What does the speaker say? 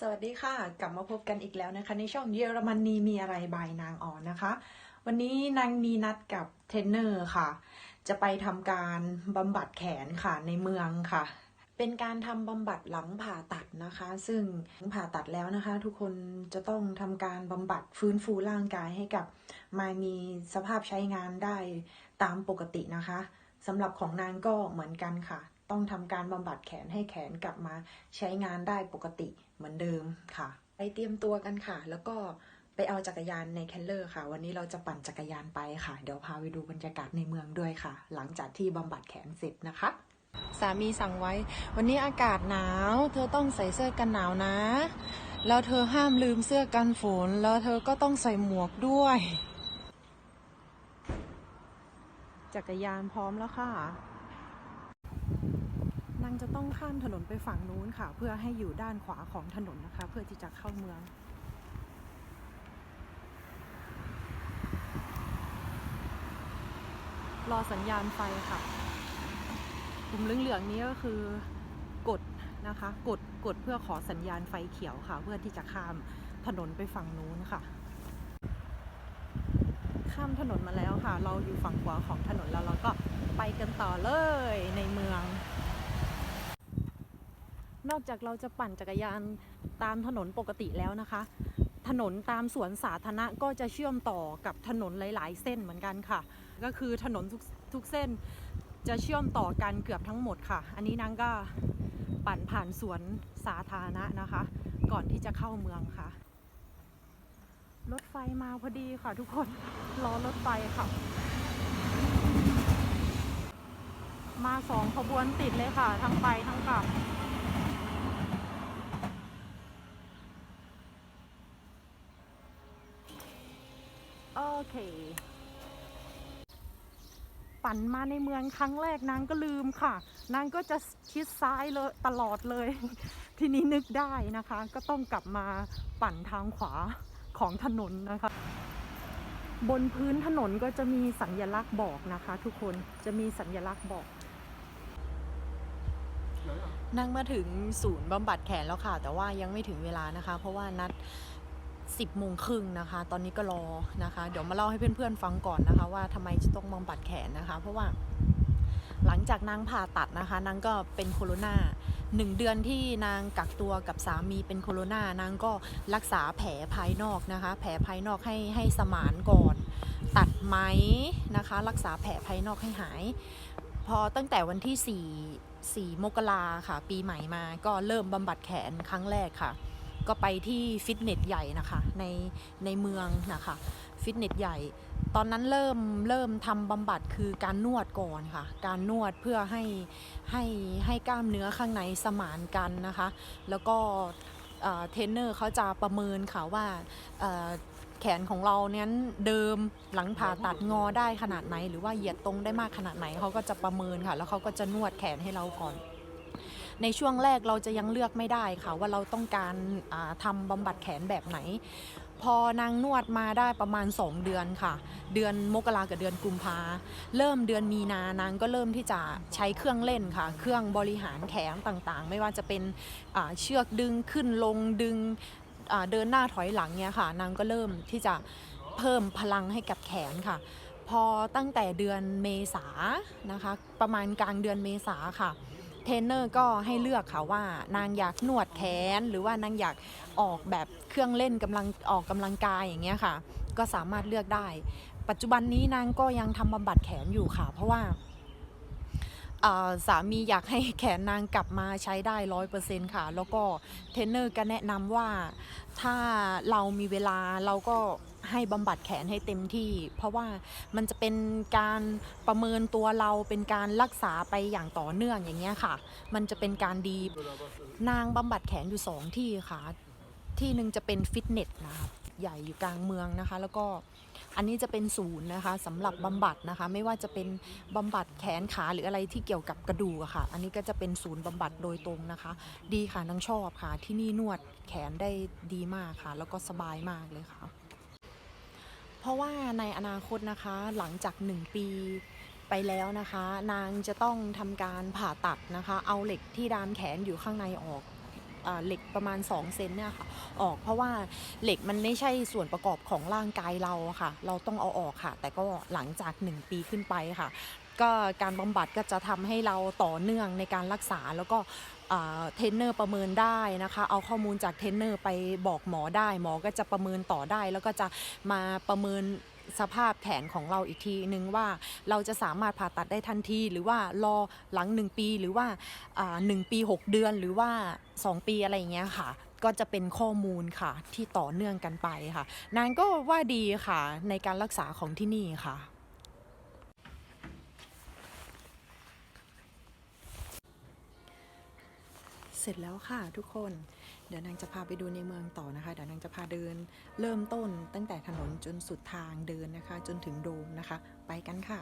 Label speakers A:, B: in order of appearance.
A: สวัสดีค่ะ กลับมาพบกันอีกแล้วนะคะ ในช่องเยอรมนีมีอะไรบายนางอ่อนนะคะ วันนี้นางมีนัดกับเทรนเนอร์ค่ะ จะไปทำการบำบัดแขนค่ะในเมืองค่ะ เป็นการทำบำบัดหลังผ่าตัดนะคะ ซึ่งหลังผ่าตัดแล้วนะคะ ทุกคนจะต้องทำการบำบัดฟื้นฟูร่างกายให้กับ มามีสภาพใช้งานได้ตามปกตินะคะสำหรับของนางก็เหมือนกันค่ะ ต้องทำการบำบัดแขนให้แขนกลับมาใช้งานได้ปกติเหมือนเดิมค่ะ ไปเตรียมตัวกันค่ะ แล้วก็ไปเอาจักรยานในแคนเลอร์ค่ะ วันนี้เราจะปั่นจักรยานไปค่ะ เดี๋ยวพาไปดูบรรยากาศในเมืองด้วยค่ะ หลังจากที่บำบัดแขนเสร็จนะคะ สามีสั่งไว้ วันนี้อากาศหนาว เธอต้องใส่เสื้อกันหนาวนะ แล้วเธอห้ามลืมเสื้อกันฝน แล้วเธอก็ต้องใส่หมวกด้วย จักรยานพร้อมแล้วค่ะนาง จะต้องข้ามถนนไปฝั่งนู้นค่ะ เพื่อให้อยู่ด้านขวาของถนนนะคะ เพื่อที่จะเข้าเมืองรอสัญญาณไฟค่ะปุ่มเหลืองๆนี้ก็คือกดนะคะ กดกดเพื่อขอสัญญาณไฟเขียวค่ะ เพื่อที่จะข้ามถนนไปฝั่งนู้นค่ะ ข้ามถนนมาแล้วค่ะ เราอยู่ฝั่งขวาของถนนแล้วเราก็ไปกันต่อเลยในเมือง นอกจากเราจะปั่นจักรยานตามถนนปกติแล้วนะคะ ถนนตามสวนสาธารณะก็จะเชื่อมต่อกับถนนหลาย ๆ เส้นเหมือนกันค่ะ ก็คือถนนทุกทุกเส้นจะเชื่อมต่อกันเกือบทั้งหมดค่ะ อันนี้นางก็ปั่นผ่านสวนสาธารณะนะคะ ก่อนที่จะเข้าเมืองค่ะ รถไฟมาพอดีค่ะทุกคน รอรถไฟค่ะ มาสองขบวนติดเลยค่ะ ทั้งไปทั้งกลับ เค ปั่นมาในเมืองครั้งแรกนางก็ลืมค่ะ นางก็จะชิดซ้ายเลยตลอดเลย ทีนี้นึกได้นะคะ ก็ต้องกลับมาปั่นทางขวาของถนนนะคะ บนพื้นถนนก็จะมีสัญลักษณ์บอกนะคะ ทุกคนจะมีสัญลักษณ์บอกนั่งมาถึงศูนย์บำบัดแขนแล้วค่ะ แต่ว่ายังไม่ถึงเวลานะคะ เพราะว่านัด 10โมงครึ่งนะคะ ตอนนี้ก็รอนะคะ เดี๋ยวมาเล่าให้เพื่อนๆฟังก่อนนะคะ ว่าทำไมจะต้องบำบัดแขนนะคะ เพราะว่าหลังจากนางผ่าตัดนะคะนางก็เป็นโคโรนาหนึ่งเดือนที่นางกักตัวกับสามีเป็นโคโรนานางก็รักษาแผลภายนอกนะคะ แผลภายนอกให้ให้สมานก่อน ตัดไหมนะคะ รักษาแผลภายนอกให้หาย พอตั้งแต่วันที่ 4 4 มกราค่ะ ปีใหม่มาก็เริ่มบำบัดแขนครั้งแรกค่ะ ก็ไปที่ฟิตเนสใหญ่นะคะในในเมืองนะคะฟิตเนสใหญ่ตอนนั้นเริ่มเริ่มทำบำบัดคือการนวดก่อนค่ะ การนวดเพื่อให้ให้ให้กล้ามเนื้อข้างในสมานกันนะคะ แล้วก็เทรนเนอร์เขาจะประเมินค่ะว่าแขนของเราเนี้ยเดิมหลังผ่าตัดงอได้ขนาดไหน หรือว่าเหยียดตรงได้มากขนาดไหนเขาก็จะประเมินค่ะ แล้วเขาก็จะนวดแขนให้เราก่อน ในช่วงแรกเราจะยังเลือกไม่ได้ค่ะ ว่าเราต้องการอ่าทำบำบัดแขนแบบไหน พอนางนวดมาได้ประมาณ 2 เดือนค่ะ เดือนมกรากับเดือนกุมภาเริ่มเดือนมีนานางก็เริ่มที่จะใช้เครื่องเล่นค่ะ เครื่องบริหารแขนต่างๆ ไม่ว่าจะเป็นเชือกดึงขึ้นลงดึงเดินหน้าถอยหลังเนี่ยค่ะ นางก็เริ่มที่จะเพิ่มพลังให้กับแขนค่ะ พอตั้งแต่เดือนเมษานะคะ ประมาณกลางเดือนเมษาค่ะ เทรนเนอร์ก็ให้เลือกค่ะว่านางอยากนวดแขน หรือว่านางอยากออกแบบเครื่องเล่นกำลังออกกำลังกายอย่างเงี้ยค่ะ ก็สามารถเลือกได้ ปัจจุบันนี้นางก็ยังทำบำบัดแขนอยู่ค่ะ เพราะว่า สามีอยากให้แขนนางกลับมาใช้ได้ร้อยเปอร์เซ็นต์ค่ะ แล้วก็เทรนเนอร์ก็แนะนำว่าถ้าเรามีเวลาเราก็ให้บำบัดแขนให้เต็มที่ เพราะว่ามันจะเป็นการประเมินตัวเราเป็นการรักษาไปอย่างต่อเนื่องอย่างเงี้ยค่ะ มันจะเป็นการดีนางบำบัดแขนอยู่สองที่ค่ะ ที่หนึ่งจะเป็นฟิตเนสนะคะ ใหญ่อยู่กลางเมืองนะคะ แล้วก็อันนี้จะเป็นศูนย์นะคะสำหรับบำบัดนะคะ ไม่ว่าจะเป็นบำบัดแขนขาหรืออะไรที่เกี่ยวกับกระดูกอะค่ะ อันนี้ก็จะเป็นศูนย์บำบัดโดยตรงนะคะ ดีค่ะนางชอบค่ะ ที่นี่นวดแขนได้ดีมากค่ะ แล้วก็สบายมากเลยค่ะ เพราะว่าในอนาคตนะคะหลังจาก 1 ปีไปแล้วนะคะ นางจะต้องทำการผ่าตัดนะคะ เอาเหล็กที่ดามแขนอยู่ข้างในออก เหล็กประมาณ 2 เซนเนี่ยค่ะออกเพราะว่าเหล็กมันไม่ใช่ส่วนประกอบของร่างกายเราค่ะ เราต้องเอาออกค่ะ แต่ก็หลังจาก 1 ปีขึ้นไปค่ะ ก็การบำบัดก็จะทำให้เราต่อเนื่องในการรักษาแล้วก็เทรนเนอร์ประเมินได้นะคะ เอาข้อมูลจากเทรนเนอร์ไปบอกหมอได้ หมอก็จะประเมินต่อได้ แล้วก็จะมาประเมิน สภาพแขนของเราอีกทีนึงว่าเราจะสามารถผ่าตัดได้ทันที หรือว่ารอหลัง 1 ปีหรือว่าหนึ่งปี 6 เดือนหรือว่า 2 ปีอะไรอย่างเงี้ยค่ะ ก็จะเป็นข้อมูลค่ะที่ต่อเนื่องกันไปค่ะ นางก็ว่าดีค่ะในการรักษาของที่นี่ค่ะ สร็จแล้วค่ะทุกคน เดี๋ยวนางจะพาไปดูในเมืองต่อนะคะ เดี๋ยวนางจะพาเดิน เริ่มต้นตั้งแต่ถนนจนสุดทางเดินนะคะ จนถึงโดมนะคะ ไปกันค่ะ